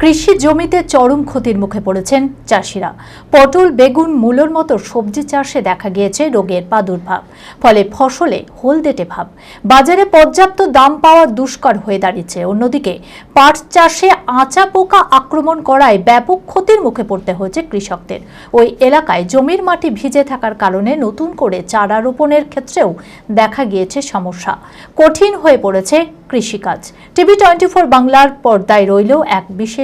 কৃষি জমিতে চরম ক্ষতির মুখে পড়েছেন চাষিরা। পটল, বেগুন, মূলোর মতো সবজি চাষে দেখা গিয়েছে রোগের প্রাদুর্ভাব। ফলে ফসলে হলদেটে ভাব। বাজারে পর্যাপ্ত দাম পাওয়া দুষ্কর হয়ে দাঁড়িয়েছে। অন্যদিকে, পাট চাষে আঁচা পোকা আক্রমণ করায় ব্যাপক ক্ষতির মুখে পড়তে হয়েছে কৃষকদের। ওই এলাকায় জমির মাটি ভিজে থাকার কারণে নতুন করে চারা রোপণের ক্ষেত্রেও দেখা গিয়েছে সমস্যা। কঠিন হয়ে পড়েছে কৃষিকাজ। টিভি টোয়েন্টি বাংলার পর্দায় রইল এক বিশেষ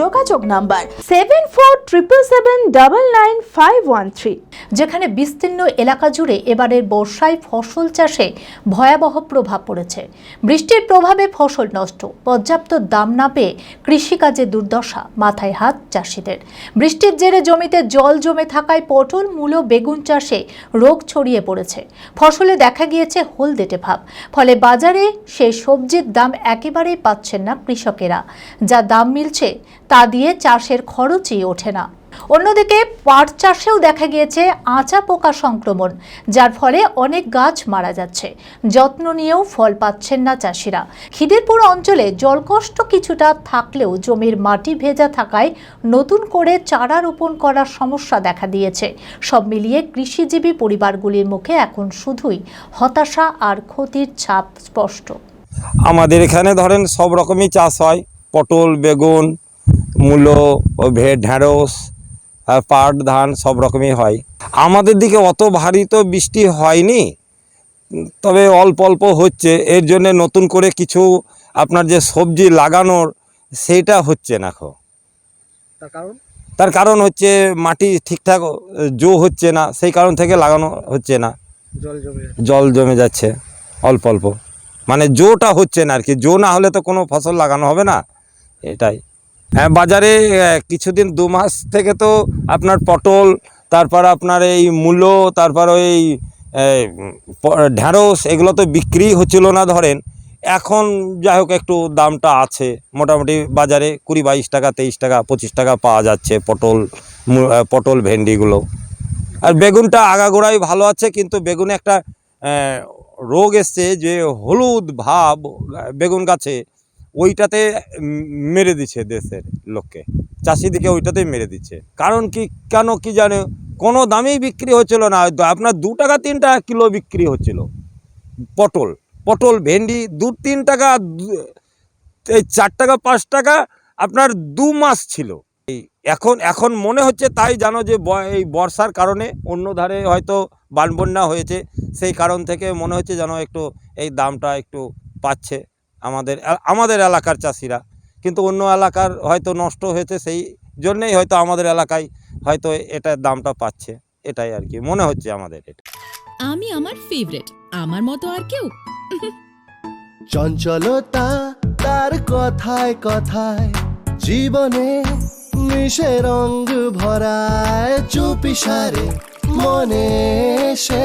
যোগাযোগ number seven four triple seven double nine five one three যেখানে বিস্তীর্ণ এলাকা জুড়ে এবারের বর্ষায় ফসল চাষে ভয়াবহ প্রভাব পড়েছে। বৃষ্টির প্রভাবে ফসল নষ্ট, পর্যাপ্ত দাম না পেয়ে কৃষিকাজে দুর্দশা মাথায় হাত চাষিদের। বৃষ্টির জেরে জমিতে জল জমে থাকায় পটল, মূলো, বেগুন চাষে রোগ ছড়িয়ে পড়েছে। ফসলে দেখা গিয়েছে হলদেটে ভাব, ফলে বাজারে সেই সবজির দাম একেবারেই পাচ্ছেন না কৃষকেরা, যা দাম মিলছে তা দিয়ে চাষের খরচই ওঠে না। অন্যদিকে পাট চাষেও দেখা গিয়েছে আঁচা পোকা সংক্রমণ, যার ফলে অনেক গাছ মারা যাচ্ছে। যত্ন নিয়েও ফল পাচ্ছেন না চাষিরা। খিদিরপুর অঞ্চলে জলকষ্ট কিছুটা থাকলেও জমির মাটি ভেজা থাকায় নতুন করে চারা রোপণ করার সমস্যা দেখা দিয়েছে। সব মিলিয়ে কৃষিজীবী পরিবারগুলির মুখে এখন শুধুই হতাশা আর ক্ষতির ছাপ স্পষ্ট। আমাদের এখানে ধরেন সব রকমই চাষ হয়, পটল, বেগুন মূলো ও ভে ঢ্যাঁড়স আর পাট ধান সব রকমই হয়। আমাদের দিকে অত ভারী তো বৃষ্টি হয়নি তবে অল্প অল্প হচ্ছে। এর জন্য নতুন করে কিছু আপনার যে সবজি লাগানোর সেইটা হচ্ছে না এখন। তার কারণ? তার কারণ হচ্ছে মাটি ঠিকঠাক জো হচ্ছে না সেই কারণ থেকে লাগানো হচ্ছে না। জল জমে যাচ্ছে। জল জমে যাচ্ছে অল্প অল্প। মানে জোটা হচ্ছে না আর কি। জো না হলে তো কোনো ফসল লাগানো হবে না এটাই। বাজারে আহ, কিছুদিন দু মাস থেকে তো আপনার পটল তারপর আপনার এই মূলো তারপর ওই ঢ্যাঁড়স এগুলো তো বিক্রি হচ্ছিল না ধরেন। এখন যাই হোক একটু দামটা আছে। মোটামুটি বাজারে কুড়ি বাইশ টাকা তেইশ টাকা পঁচিশ টাকা পাওয়া যাচ্ছে পটল পটল ভেন্ডিগুলো। আর বেগুনটা আগাগোড়াই ভালো আছে কিন্তু বেগুনে একটা রোগ এসছে যে হলুদ ভাব বেগুন গাছে। ওইটাতে মেরে দিচ্ছে দেশের লোককে। চাষিদিকে ওইটাতেই মেরে দিচ্ছে। কারণ কি, কেন কি জানে? কোনো দামেই বিক্রি হচ্ছিল না। আপনার দু টাকা, তিন টাকা কিলো বিক্রি হচ্ছিল। পটল পটল, ভেন্ডি, দু, তিন টাকা এই চার টাকা, পাঁচ টাকা আপনার দু মাস ছিল। এখন এখন মনে হচ্ছে তাই জানো যে এই বর্ষার কারণে অন্য ধারে হয়তো বানবন্যা হয়েছে। সেই কারণ থেকে মনে হচ্ছে যেন একটু এই দামটা একটু পাচ্ছে। আমাদের আমাদের এলাকার চাষিরা। কিন্তু অন্য এলাকার হয়তো নষ্ট হয়েছে সেই জন্যেই হয়তো আমাদের এলাকায় হয়তো এটার দামটা পাচ্ছে। এটাই আর কি মনে হচ্ছে আমাদের এটা। আমি আমার ফেভারিট আমার মতো আর কেউ। চঞ্চলতা তার কথায় কথায় জীবনে মিশে রঙ ভরায় চুপি সারে মনে সে।